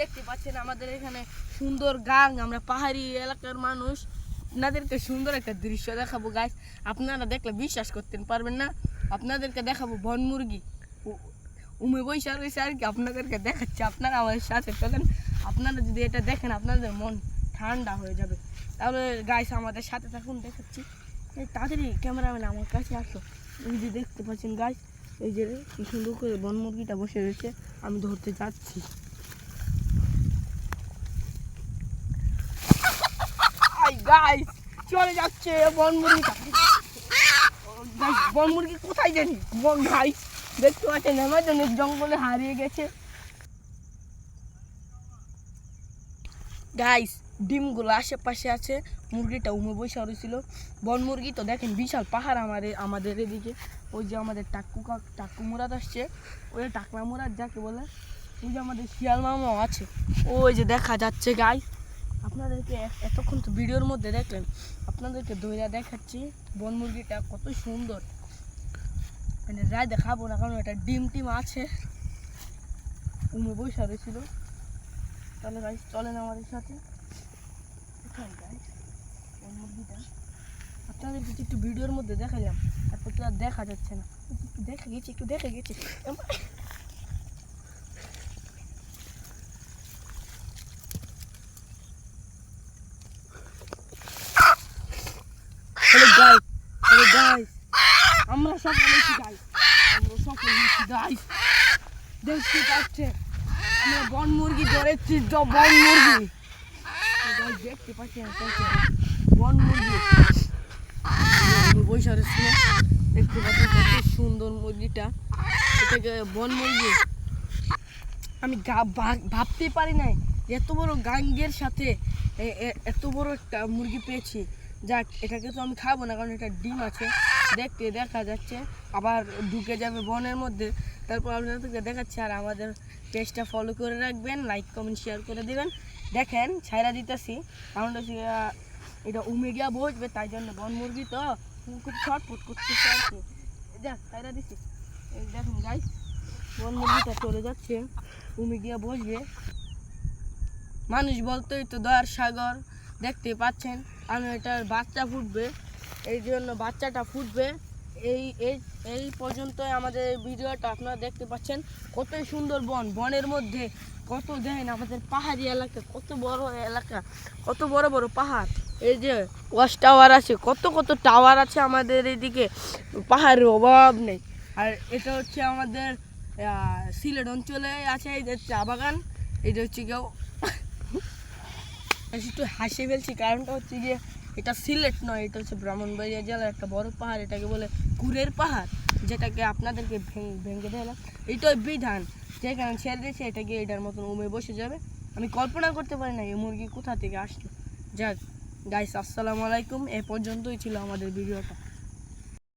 দেখতে পাচ্ছেন আমাদের এখানে সুন্দর গাং, আমরা পাহাড়ি এলাকার মানুষ। আপনাদেরকে সুন্দর একটা দৃশ্য দেখাবো গাছ আপনারা দেখলে বিশ্বাস করতে পারবেন না? আপনাদেরকে দেখাবো বন মুরগি। উমে বৈশা রয়েছে আর কি, আপনাদেরকে দেখাচ্ছি। আপনারা আমাদের সাথে চলেন। আপনারা যদি এটা দেখেন, আপনাদের মন ঠান্ডা হয়ে যাবে। তাহলে গাছ আমাদের সাথে থাকুন, দেখাচ্ছি। তাড়াতাড়ি ক্যামেরাম্যান আমার কাছে আসো। এই যে দেখতে পাচ্ছেন গাছ এই যে কি সুন্দর করে বন মুরগিটা বসে রয়েছে। আমি ধরতে যাচ্ছি। গাইস চলে যাচ্ছে বন গাইস বন মুরগি কোথায় জানি? গাইস দেখতে পাচ্ছেন আমাজনের জঙ্গলে হারিয়ে গেছে। গাইস ডিমগুলো আশেপাশে আছে, মুরগিটা উমে বসে রয়েছিল। বন মুরগি তো দেখেন, বিশাল পাহাড় আমাদের আমাদের এদিকে। ওই যে আমাদের টাক্কু কাক টাক্কু মুরাদ আসছে। ওই টাকলা মুরাদ, যাকে বলে, ওই যে আমাদের শিয়াল মামাও আছে। ওই যে দেখা যাচ্ছে গাইস আপনাদেরকে এতক্ষণ তো ভিডিওর মধ্যে দেখলেন, আপনাদেরকে দইরা দেখাচ্ছি বন মুরগিটা কত সুন্দর। মানে রায় দেখাবো না কারণ এটা ডিম টিম আছে। উমে বসে রয়েছিল। তাহলে গাইস চলেন আমাদের সাথে। কোথায় বন মুরগিটা। আপনাদেরকে একটু ভিডিওর মধ্যে দেখালাম তারপর তো আর দেখা যাচ্ছে না। একটু দেখে গেছি, একটু দেখে গেছি। গাইস আমরা সকলে এসেছি গাইস আমরা এসেছি গাইস দেখতে পাচ্ছে আমরা বন মুরগি ধরেছি, তো বন মুরগি। দেখতে পাচ্ছি বন মুরগি। বৈশাখ ছিল দেখতে পাচ্ছি কত সুন্দর মুরগিটা। এটাকে বন মুরগি। আমি গা- ভা- ভাবতেই পারি নাই এত বড় গাঙ্গের সাথে এত বড় একটা মুরগি পেয়েছি। যাক, এটাকে তো আমি খাব না, কারণ এটা ডিম আছে। দেখতে দেখা যাচ্ছে, আবার ঢুকে যাবে বনের মধ্যে। তারপর আপনাদেরকে দেখাচ্ছি, আর আমাদের পেজটা ফলো করে রাখবেন লাইক কমেন্ট শেয়ার করে দেবেন। দেখেন, ছাইরা দিতেছি, কারণ এটা উমে গিয়া বসবে, তাই জন্য বন মুরগি তো খুব ছটফট করতেছে আর কি। দেখ ছাইরা দিছি। দেখুন গাই বন মুরগিটা চলে যাচ্ছে উমে গিয়া বসবে। মানুষ বলতেই তো দয়ার সাগর দেখতে পাচ্ছেন, আমি এটার বাচ্চা ফুটবে, এই জন্য বাচ্চাটা ফুটবে। এই এই এই পর্যন্তই আমাদের ভিডিওটা, আপনারা দেখতে পাচ্ছেন কত সুন্দর বন, বনের মধ্যে কত দেখেন আমাদের পাহাড়ি এলাকা, কত বড় এলাকা, কত বড় বড় পাহাড়। এই যে ওয়াশ টাওয়ার আছে, কত কত টাওয়ার আছে আমাদের এইদিকে পাহাড়ের অভাব নেই। আর এটা হচ্ছে আমাদের সিলেট অঞ্চলে আছে, এই যে চা বাগান, এটা হচ্ছে কেউ একটু হাসি ফেলছি, কারণটা হচ্ছে যে এটা সিলেট নয়, এটা হচ্ছে ব্রাহ্মণবাড়িয়া জেলার একটা বড় পাহাড়, এটাকে বলে কুরের পাহাড়, যেটাকে আপনাদেরকে ভেঙে দিলাম এটাই বিধান যেখানে ছেড়ে দিয়েছে, এটাকে এটার মতন উমে বসে যাবে। আমি কল্পনা করতে পারি না এই মুরগি কোথা থেকে আসলো। যাক গাইস আসসালামু আলাইকুম, এ পর্যন্তই ছিল আমাদের ভিডিওটা।